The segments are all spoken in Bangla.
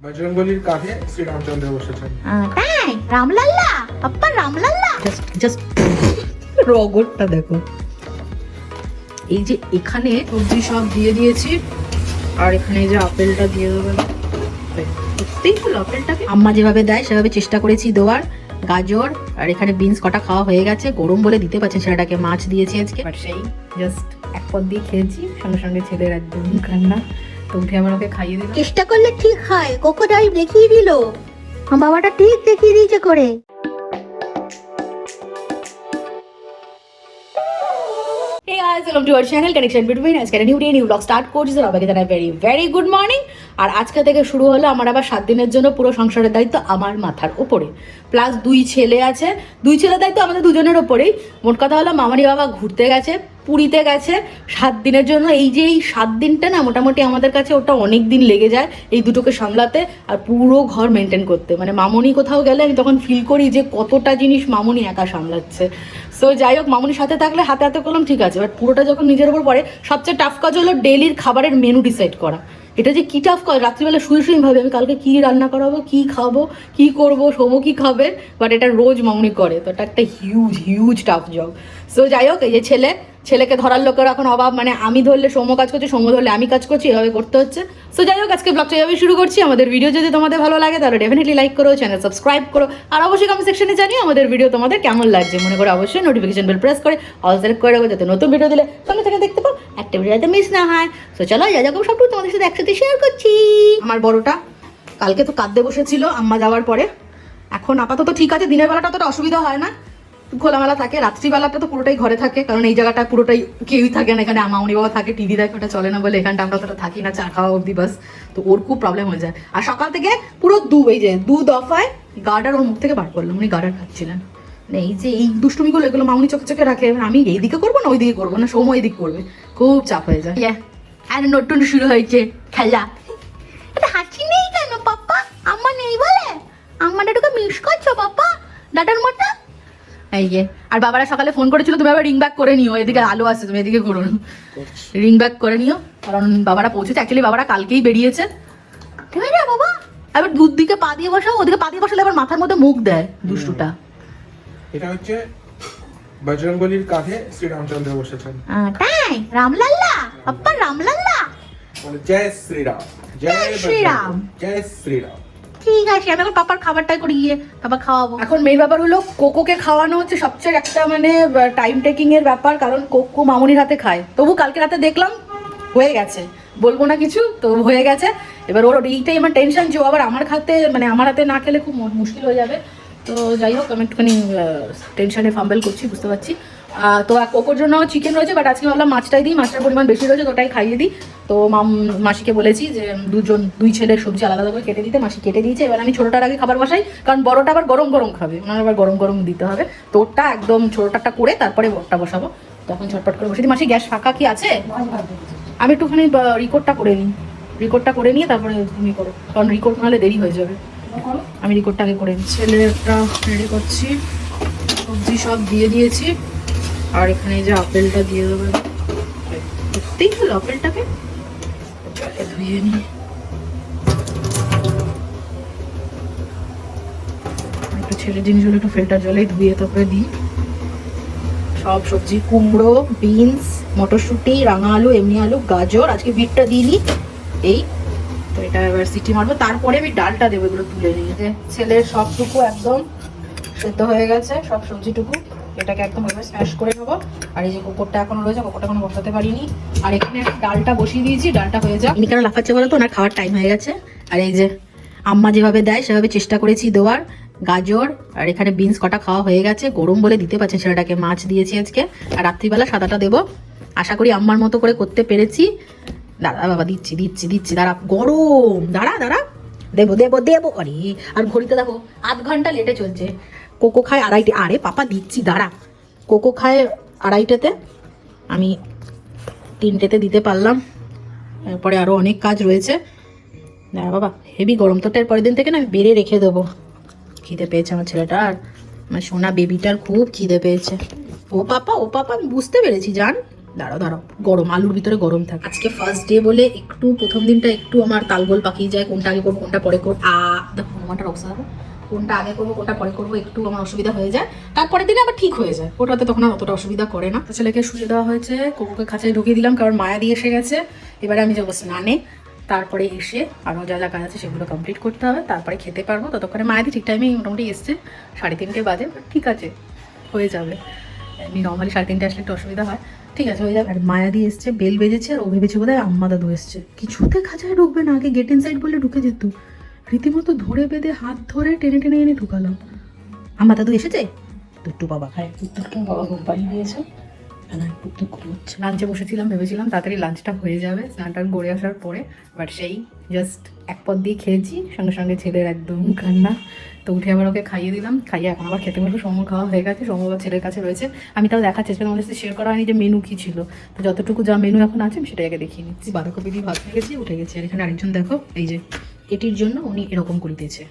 বজরঙ্গলির কাঁধে শ্রীরামচন্দ্র বসেছেন আহ, তাই রামলাল্লা আপ্পা রামলাল্লা জাস্ট জাস্ট রগরটা দেখো। এই যে এখানে সবজি সব দিয়ে দিয়েছি আর এখানে যে আপেলটা দিয়ে দেবেন সত্যিই হলো আপেলটাকে। আম্মা যেভাবে দেয় সেভাবে চেষ্টা করেছি দেওয়ার। গাজর আর এখানে বিনস কটা খাওয়া হয়ে গেছে গরম বলে দিতে পারছে সেটাকে মাছ দিয়েছি আজকে। বাট সেই জাস্ট এক পদ দিয়ে খেয়েছি সঙ্গে সঙ্গে ছেলের একদম কান্না। তো উঠে আবার ওকে খাইয়ে দিলাম চেষ্টা করলে ঠিক হয় কোকো ড্রাইভ দেখিয়ে দিল। বাবাটা ঠিক দেখিয়ে দিয়েছে করে. আজকে একটা new day new blog start করছি তো সবাইকে জানাই ভেরি ভেরি গুড মর্নিং আর আজকে থেকে শুরু হলো আমার আবার সাত দিনের জন্য পুরো সংসারের দায়িত্ব আমার মাথার ওপরে। প্লাস দুই ছেলে আছে। দুই ছেলের দায়িত্ব আমাদের দুজনের ওপরেই। মোট কথা হলো মামারি বাবা ঘুরতে গেছে। পুরীতে গেছে, সাত দিনের জন্য। এই যে এই সাত দিনটা না, মোটামুটি আমাদের কাছে ওটা অনেক দিন লেগে যায় এই দুটোকে সামলাতে আর পুরো ঘর মেনটেন করতে। মানে মামনি কোথাও গেলে আমি তখন ফিল করি যে কতটা জিনিস মামনি একা সামলাচ্ছে। সো যাই হোক, মামনির সাথে থাকলে হাতে হাতে করলাম, ঠিক আছে। বাট পুরোটা যখন নিজের উপর পড়ে, সবচেয়ে টাফ কাজ হলো ডেলির খাবারের মেনু ডিসাইড করা। এটা যে কী টাফ কাজ? রাত্রিবেলা শুয়ে শুয়ে ভাবে, আমি কালকে কী রান্না করাবো, কী খাব, কী করব, সোমো কি খাবে? বাট এটা রোজ মামনি করে, তো এটা একটা huge huge tough job so যাই হোক, এই যে ছেলে ছেলেকে ধরার লোকের এখন অভাব। মানে আমি ধরলে সোমো কাজ করছি সোমো ধরলে আমি কাজ করছি, এভাবে করতে হচ্ছে। সো যাই হোক, আজকে ব্লগটা এভাবে শুরু করছি। আমাদের ভিডিও যদি তোমাদের ভালো লাগে, তাহলে ডেফিনেটলি লাইক করো চ্যানেল সাবস্ক্রাইব করো। আর অবশ্যই কমেন্ট সেকশনে জানিও আমাদের ভিডিও তোমাদের কেমন লাগছে। মনে করো অবশ্যই নোটিফিকেশন বেল প্রেস করে অল সিলেক্ট করে রাখো যাতে নতুন ভিডিও দিলে সঙ্গে সঙ্গে দেখতে পাও, একটা ভিডিও যাতে মিস না হয়। সো চলো, যা যাকম সবটুকু তোমাদের সাথে একসাথে শেয়ার করছি। আমার বড়টা কালকে তো কাঁদতে বসেছিল, আম্মা যাওয়ার পরে। এখন আপাতত ঠিক আছে, দিনের বেলাটা অতটা অসুবিধা হয় না। খোলামেলা থাকে, রাত্রিবেলাটা তো পুরোটাই ঘরে থাকে, কারণ এই জায়গাটা পুরোটাই কেউই থাকে না, এখানে আমাউনি বাবা থাকে, টিভি দেখে ওটা চলে না বলে এখানটা আমরা অতটা থাকি না, চা খাওয়া অবধি বাস। তো ওর খুব প্রবলেম হয়ে যায়। আর সকাল থেকে পুরো দু, এই যে দু দফায় গার্ডার ওর মুখ থেকে বার করলাম, উনি গার্ডার খাচ্ছিলেন। মানে এই যে এই দুষ্টুমিগুলো, এগুলো মামুনি চোখে চোখে রাখে আমি এই দিকে করব না ওই দিকে করব না, সময় এই দিক করবে। খুব চাপ হয়ে যায়। আর নতুন শুরু হয়েছে, খেলা। এটা হাসি নেই কেন, পাপ্পা? আম্মা নেই বলে? আম্মা ডাটুকে মিস করছ, পাপ্পা। ডাটার মতো এই যে আর বাবারা সকালে ফোন করেছিল তুমি আবার রিং ব্যাক করে নিও এদিকে আলো আছে তুমি এদিকে করো রিং ব্যাক করে নিও। কারণ বাবারা পৌঁছেছে অ্যাকচুয়ালি বাবারা কালকেই বেরিয়েছে। বাবা! এবার দুধ দিকে পা দিয়ে বসাও ওদিকে পা দিয়ে বসালে আবার মাথার মধ্যে মুখ দেয় দুষ্টুটা। এটা হচ্ছে বজরঙ্গলির কাঁধে শ্রীরামচন্দ্র বসেছেন। তাই? রামলাল্লা? আপ্পা রামলাল্লা? জয় শ্রীরাম জয় জয় শ্রীরাম। জয় শ্রীরাম। ঠিক আছে, আমি এখন পাপার খাবারটাই করে গিয়ে তারপর খাওয়াবো। এখন মেন ব্যাপার হলো, কোকোকে খাওয়ানো হচ্ছে সবচেয়ে একটা মানে টাইম টেকিং এর ব্যাপার, কারণ কোকো মামুনির হাতে খায়। তবু কালকে রাতে দেখলাম, হয়ে গেছে। বলব না কিছু, তো হয়ে গেছে। এবার ওর এইটাই আমার টেনশন যে আবার আমার খাতে মানে আমার হাতে না খেলে খুব মুশকিল হয়ে যাবে। তো যাই হোক, আমি একটুখানি টেনশনে ফাম্বেল করছি, বুঝতে পারছি। তো কোকোর জন্য চিকেন রয়েছে বাট আজকে ভাবলাম মাছটাই দিই, মাছটার পরিমাণ বেশি রয়েছে, তো ওটাই খাইয়ে দিই। তো মাম, মাসিকে বলেছি যে দুজন, দুই ছেলের সবজি আলাদা আলাদা করে কেটে দিতে, মাসি কেটে দিয়েছে। এবার আমি ছোটোটার আগে খাবার বসাই, কারণ বড়টা আবার গরম গরম খাবে, ওনার আবার গরম গরম দিতে হবে। তো ওটা একদম ছোটোটাটা করে তারপরে বড়টা বসাবো। তখন ঝটপট করে বসে দিই। মাসি, গ্যাস ফাঁকা কি আছে? আমি একটুখানি রিকোর্ডটা করে নিই। রিকোর্ডটা করে নিয়ে তারপরে তুমি করো, কারণ রিকোর্ড নাহলে দেরি হয়ে যাবে। আমি রিকোর্ডটাকে করে নিই। ছেলেটা রেডি করছি। সবজি সব দিয়ে দিয়েছি। আর এখানে যে আপেলটা দিয়ে দেবে। সত্যিই হলো আপেলটাকে? জলে ধুয়ে নিই একটু ছেলে জিনিসগুলো একটু ফিল্টার জলেই ধুয়ে তারপরে দিই। সব সবজি, কুমড়ো, বিনস, মটরশুঁটি, রাঙা আলু, এমনি আলু, গাজর, আজকে বিটটা দিইনি। এই, তো এটা এবার সিটি মারবো। তারপরে আমি ডালটা দেবো এগুলো তুলে নিয়ে। ছেলের সবটুকু একদম সেদ্ধ হয়ে গেছে, সব সবজিটুকু। এটাকে একদম এবার স্ম্যাশ করে নেব। আর এই যে কুকুরটা এখনও রয়েছে, কুকুরটা এখনও বসাতে পারিনি। আর এখানে ডালটা বসিয়ে দিয়েছি, ডালটা হয়ে যাক। কেন লাফাচ্ছে বলো তো? ওনার খাওয়ার টাইম হয়ে গেছে। আর এই যে আম্মা যেভাবে দেয়, সেভাবে চেষ্টা করেছি দেওয়ার। গাজর আর এখানে বিনস কটা খাওয়া হয়ে গেছে। গরম বলে দিতে পারছে ছেলেটাকে, মাছ দিয়েছি আজকে। আর রাত্রিবেলা সাদাটা দেবো। আশা করি আম্মার মতো করে করতে পেরেছি। দাদা, বাবা, দিচ্ছি দিচ্ছি দিচ্ছি। দাঁড়া, গরম। দাঁড়া দাঁড়া। দেবো দেবো দেবো। আরে, আর ঘড়িতে দেখো, আধ ঘণ্টা লেটে চলছে। কোকো খায় আড়াইটে। আরে পাপা, দিচ্ছি, দাঁড়া। কোকো খায় আড়াইটেতে। আমি তিনটেতে দিতে পারলাম। এরপরে আরও অনেক কাজ রয়েছে। দাঁড়া বাবা, হেভি গরম তো এর পরের দিন থেকে না, আমি বেড়ে রেখে দেবো। খিদে পেয়েছে আমার ছেলেটা আর আমার সোনা বেবিটার খুব খিদে পেয়েছে। ও পাপা ও পাপা, আমি বুঝতে পেরেছি, জান। দাঁড়াও দাঁড়াও, গরম, আলুর ভিতরে গরম থাকে। আজকে ফার্স্ট ডে বলে একটু, প্রথম দিনটা একটু আমার তালগোল পাকিয়ে যায়, কোনটা আগে করব, কোনটা পরে করব। আ, দেখো হনুমানটা অবস্থা কোনটা আগে করব, কোনটা পরে করব, একটু আমার অসুবিধা হয়ে যায়। তারপরের দিনে আবার ঠিক হয়ে যায়। ওটাতে তখন আর অতটা অসুবিধা করে না। ছেলেকে শুয়ে দেওয়া হয়েছে কোকুকে খাঁচায় ঢুকিয়ে দিলাম, কারণ মায়া দিয়ে এসে গেছে। এবারে আমি যাব স্নানে। তারপরে এসে আরও যা যা কাজ আছে সেগুলো কমপ্লিট করতে হবে। তারপরে খেতে পারব। ততক্ষণে মায়াদি ঠিক টাইমে মোটামুটি এসছে। সাড়ে তিনটে বাজে ঠিক আছে, হয়ে যাবে। এমনি নর্মালি সাড়ে তিনটে আসলে একটু অসুবিধা হয়। ঠিক আছে, হয়ে যাবে। আর মায়াদি এসছে, বেল বেজেছে, আর ও ভেবেছে বোধ হয় আম্মা দাদু এসছে। কিছুতে খাঁচায় ঢুকবে না, আগে গেট ইন সাইড বলে ঢুকে যেত। রীতিমতো ধরে বেঁধে হাত ধরে টেনে টেনে এনে ঢুকালাম আমার দাদু এসেছে? টুট্টু বাবা হ্যাঁ টুট্টুকে বাবা ঘুম পাড়িয়ে দিয়েছে। লাঞ্চে বসেছিলাম ভেবেছিলাম তাড়াতাড়ি লাঞ্চটা হয়ে যাবে। স্নান টান করে আসার পরে বাট সেই জাস্ট এক পদ দিয়ে খেয়েছি সঙ্গে সঙ্গে ছেলের একদম কান্না। তো উঠে আবার ওকে খাইয়ে দিলাম। খাইয়ে এখন আবার খেতে বসে সময় খাওয়া হয়ে গেছে সময় আবার ছেলের কাছে রয়েছে। আমি তাও দেখার চেষ্টা তোমাদের সাথে শেয়ার করা হয়নি যে মেনু কি ছিল। তো যতটুকু যা মেনু এখন আছে আমি সেটাই আগে দেখিয়ে নিচ্ছি। বাঁধাকপি দিয়ে ভাত হয়ে গেছি উঠে গেছি। আর এখানে আরেকজন দেখো এই যে এটির জন্য উনি এরকম করে দিয়েছে।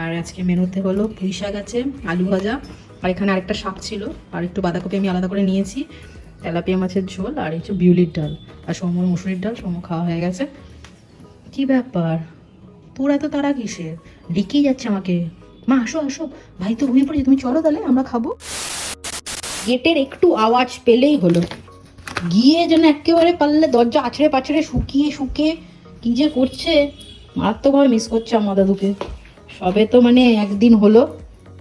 আর আজকে মেনুতে হলো পুঁই শাক আছে, আলু ভাজা, আর এখানে আরেকটা শাক ছিল, আর একটু বাঁধাকপি আমি আলাদা করে নিয়েছি। তেলাপিয়া মাছের ঝোল আর হচ্ছে বিউলির ডাল, আর সমর মুসুরির ডাল সমর খাওয়া হয়ে গেছে। কি ব্যাপার? তোর এত তারা কিসের? ডেকেই যাচ্ছে আমাকে। মা, আসো আসো। ভাই তো ঘুমিয়ে পড়েছে, তুমি চলো তাহলে, আমরা খাব। গেটের একটু আওয়াজ পেলেই হলো। গিয়ে যেন একেবারে পারলে দরজা আছড়ে পাছড়ে শুকিয়ে শুকিয়ে কি যে করছে। মারাত্মকভাবে মিস করছে আমার দাদুকে সবে তো মানে একদিন হলো,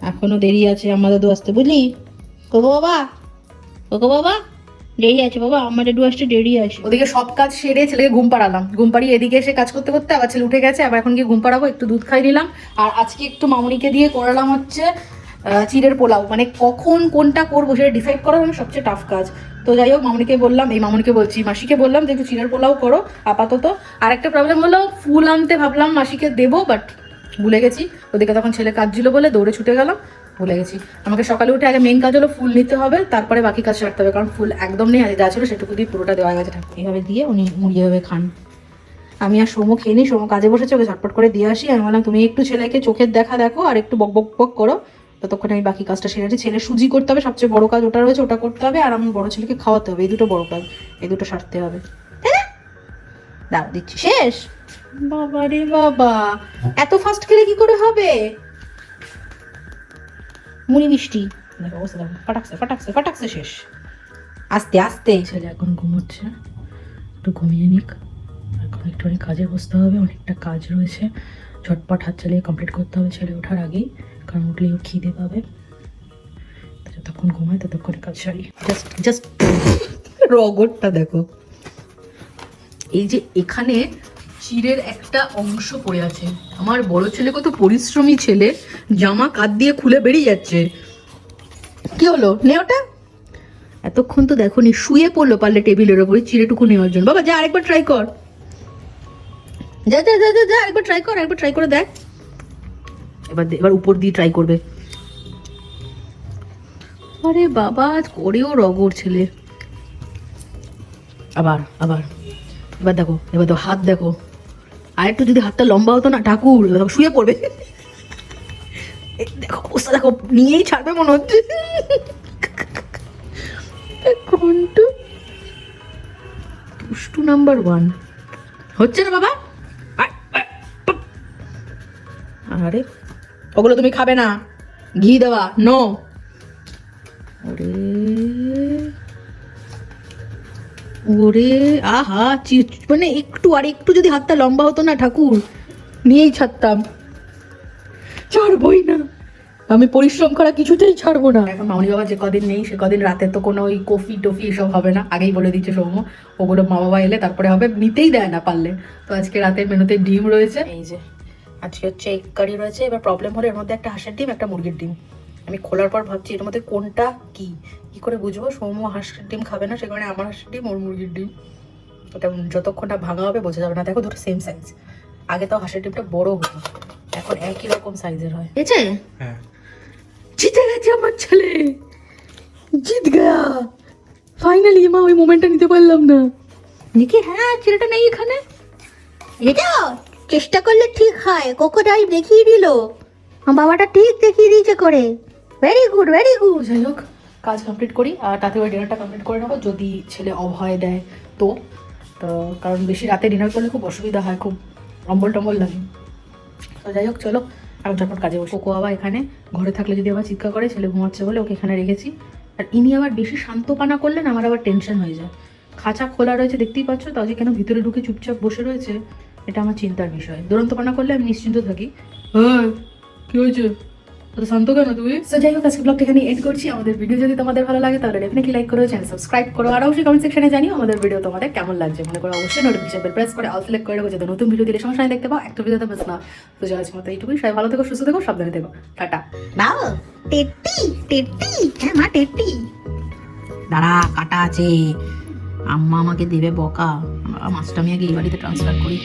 এখনও দেরি আছে আমার দাদু আসতে, বুঝলি? কোকো বাবা কোকো বাবা, দেরি আছে বাবা আমার দাদু আসতে দেরি আছে। ওদিকে সব কাজ সেরে ছেলেকে ঘুম পাড়ালাম। ঘুম পাড়িয়ে এদিকে এসে কাজ করতে করতে আবার ছেলে উঠে গেছে, আবার এখন গিয়ে ঘুম পাড়াবো, একটু দুধ খাই নিলাম। আর আজকে একটু মামুনিকে দিয়ে করালাম হচ্ছে চিড়ের পোলাও। মানে কখন কোনটা করব সেটা ডিসাইড করা মানে সবচেয়ে টাফ কাজ। তো যাই হোক, মামুনিকে বললাম, এই মামুনিকে বলছি, মাসিকে বললাম যে একটু চিড়ের পোলাও করো, আপাতত। আর একটা প্রবলেম হলো, ফুল আনতে ভাবলাম মাসিকে দেবো বাট ভুলে গেছি। ওদিকে তখন ছেলে কাজ ছিল বলে দৌড়ে ছুটে গেলাম, ভুলে গেছি। আমাকে সকালে উঠে আগে মেন কাজ হলো ফুল নিতে হবে, তারপরে বাকি কাজ সারতে হবে, কারণ ফুল একদম নেই, আর যা ছিল সেটুকু দিয়ে পুরোটা দেওয়া গেছে। এইভাবে দিয়ে উনি মুড়িয়ে খান। আমি আর সোমো খেয়ে নিই সোমো কাজে বসেছে, ওকে ঝটপট করে দিয়ে আসি। আমি বললাম, তুমি একটু ছেলেকে চোখের দেখা দেখো আর একটু বক বক বক করো। ততক্ষণে আমি বাকি কাজটা সেরেছি ছেলে সুজি করতে হবে, সবচেয়ে বড় কাজ ওটা রয়েছে, ওটা করতে হবে, আর আমার বড় ছেলেকে খাওয়াতে হবে, এই দুটো বড় কাজ, এই দুটো সারতে হবে। দাও, দিচ্ছি, শেষ। বাবা রে বাবা, এত ফাস্ট খেলে কি করে হবে? মুড়ি মিষ্টি। ফাটাকছে ফাটাকছে ফাটাকছে শেষ। আস্তে আস্তে। ছেলে এখন ঘুমোচ্ছে। একটু ঘুমিয়ে নিক। এখন একটুখানি কাজে বসতে হবে, অনেকটা কাজ রয়েছে। ঝটপট হাত চালিয়ে কমপ্লিট করতে হবে ছেলে ওঠার আগেই। কারণ উঠলেই ও খিদে পাবে। যতক্ষণ ঘুমায়, ততক্ষণ কাজ সারি। জাস্ট জাস্ট রগরটা দেখো। এই যে এখানে চিরের একটা অংশ পড়ে আছে। আমার বড় ছেলে কত পরিশ্রমী ছেলে, জামা কাত দিয়ে খুলে বেরিয়ে যাচ্ছে। কি হলো? নে ওটা। এতক্ষণ তো দেখো নি শুয়ে পড়ল পারলে টেবিলের ওপরে চিড়েটুকু নেওয়ার জন্য। বাবা, যা আরেকবার ট্রাই কর। যা যা যা যা একবার ট্রাই কর একবার ট্রাই করে দেখ। এবার এবার উপর দিয়ে ট্রাই করবে। আরে বাবা আজ করেও রগর ছেলে। আবার আবার। এবার দেখো এবার দেখো হাত দেখো। আর একটু যদি হাতটা লম্বা হতো না ঠাকুর দেখো শুয়ে পড়বে। দেখো অবস্থা দেখো নিয়েই ছাড়বে মনে হচ্ছে। ঘন্টু। দুষ্টু নাম্বার ওয়ান হচ্ছে না বাবা। আরে ওগুলো তুমি খাবে না। ঘি দেওয়া নো ওরে ওরে আহা চি- মানে একটু আর একটু যদি হাতটা লম্বা হতো না ঠাকুর নিয়েই ছাড়তাম। ছাড়বই না। আমি পরিশ্রম করা কিছুতেই ছাড়বো না। এখন মামনি বাবা যে কদিন নেই সে কদিন রাতে তো কোনো ওই কফি টফি এসব হবে না। আগেই বলে দিচ্ছে সৌম্য ওগুলো মা বাবা এলে তারপরে হবে নিতেই দেয় না পারলে। তো আজকে রাতের মেনুতে ডিম রয়েছে। এই যে। আজকে হচ্ছে এগ কারি রয়েছে এবার প্রবলেম হলো এর মধ্যে একটা হাঁসের ডিম একটা মুরগির ডিম। আমি খোলার পর ভাবছি এর মধ্যে কোনটা কি? কি করে বুঝব? সৌম্য হাঁসের ডিম খাবে না সে কারণে আমার হাঁসের ডিম ওর মুরগির ডিম। ওটা যতক্ষণ না ভাঙা হবে বোঝা যাবে না। দেখো দুটো সেম সাইজ আগে তাও হাঁসের ডিমটা বড় হতো এখন একই রকম সাইজের হয়। বুঝেছে হ্যাঁ। জিতে গেছে আমার ছেলে। জিত গয়া। ফাইনালি মা ওই মোমেন্টটা নিতে পারলাম না। দেখি হ্যাঁ ছেলেটা নেই এখানে। এটা? চেষ্টা করলে ঠিক হয়। কোকোটাই দেখিয়ে দিল। বাবাটা ঠিক দেখিয়ে দিয়েছে করে। ভেরি গুড ভেরি গুড যাই হোক, কাজ কমপ্লিট করি, আর তাতে ওই ডিনারটা কমপ্লিট করে নেব। যদি ছেলে অভয় দেয় তো। তো কারণ বেশি রাতে ডিনার করলে খুব অসুবিধা হয়, খুব অম্বল টম্বল লাগে। তো যাই হোক, চলো এখন ঝটপট কাজে বসে। কোকো আবার এখানে, ঘরে থাকলে যদি আবার চিৎকার করে, ছেলে ঘুমাচ্ছে বলে ওকে এখানে রেখেছি। আর ইনি আবার বেশি শান্তপানা করলেন, আমার আবার টেনশন হয়ে যায়। খাঁচা খোলা রয়েছে, দেখতেই পাচ্ছ তাও যে কেন ভিতরে ঢুকে চুপচাপ বসে রয়েছে? এটা আমার চিন্তার বিষয়। দুরন্ত দুরন্তপানা করলে আমি নিশ্চিন্ত থাকি। হ্যাঁ কি হয়েছে? তো শান্ত কেন তুমি? সো যাই হোক আজকে ব্লগটা এখানে এন্ড করছি। আমাদের ভিডিও যদি তোমাদের ভালো লাগে তাহলে ডেফিনেটলি লাইক করো চ্যানেল সাবস্ক্রাইব করো আর অবশ্যই কমেন্ট সেকশনে জানিও আমাদের ভিডিও তোমাদের কেমন লাগছে। মনে করো অবশ্যই নোটিফিকেশন বেল প্রেস করে অল সিলেক্ট করে রাখো যাতে নতুন ভিডিও দিলে সমস্যা দেখতে পাও। একটা ভিডিওতে বেশ না। তো যাই আজকের মতো এইটুকুই। সবাই ভালো থেকো সুস্থ থেকো সাবধানে থেকো। টাটা। বাবু টেট্টি টেট্টি হ্যাঁ মা টেট্টি দাঁড়া কাটা আছে। আম্মা আমাকে দেবে বকা। মাছটা আমি আগে এই বাড়িতে ট্রান্সফার করি।